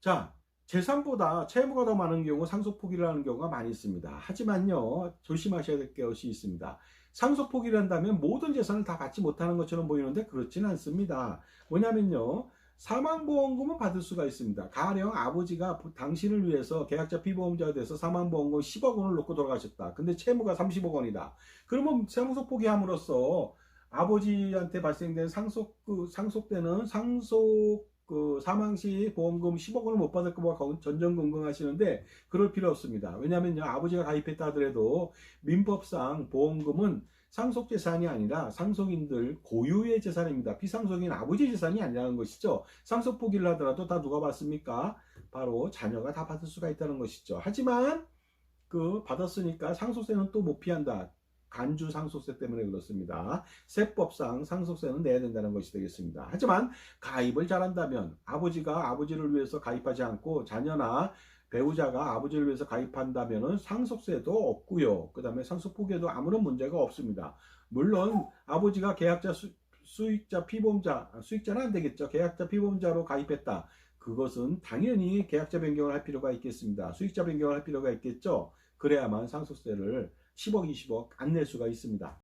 자, 재산보다 채무가 더 많은 경우 상속 포기를 하는 경우가 많이 있습니다. 하지만요, 조심하셔야 될 것이 있습니다. 상속 포기를 한다면 모든 재산을 다 받지 못하는 것처럼 보이는데 그렇지는 않습니다. 뭐냐면요, 사망보험금은 받을 수가 있습니다. 가령 아버지가 당신을 위해서 계약자 피보험자가 돼서 사망보험금 10억 원을 놓고 돌아가셨다. 근데 채무가 30억 원이다. 그러면 상속 포기함으로써 아버지한테 발생된 상속 그 상속되는 상속 그 사망 시 보험금 10억 원을 못 받을 거와 전전긍긍하시는데 그럴 필요 없습니다. 왜냐하면요 아버지가 가입했다 하더라도 민법상 보험금은 상속 재산이 아니라 상속인들 고유의 재산입니다. 비상속인 아버지 재산이 아니라는 것이죠. 상속 포기를 하더라도 다 누가 받습니까? 바로 자녀가 다 받을 수가 있다는 것이죠. 하지만 그 받았으니까 상속세는 또 못 피한다. 간주 상속세 때문에 그렇습니다. 세법상 상속세는 내야 된다는 것이 되겠습니다. 하지만 가입을 잘한다면 아버지가 아버지를 위해서 가입하지 않고 자녀나 배우자가 아버지를 위해서 가입한다면 상속세도 없고요. 그 다음에 상속 포기에도 아무런 문제가 없습니다. 물론 아버지가 계약자 수, 수익자 피보험자 아, 수익자는 안 되겠죠. 계약자 피보험자로 가입했다. 그것은 당연히 계약자 변경을 할 필요가 있겠습니다. 수익자 변경을 할 필요가 있겠죠. 그래야만 상속세를 10억, 20억 안 낼 수가 있습니다.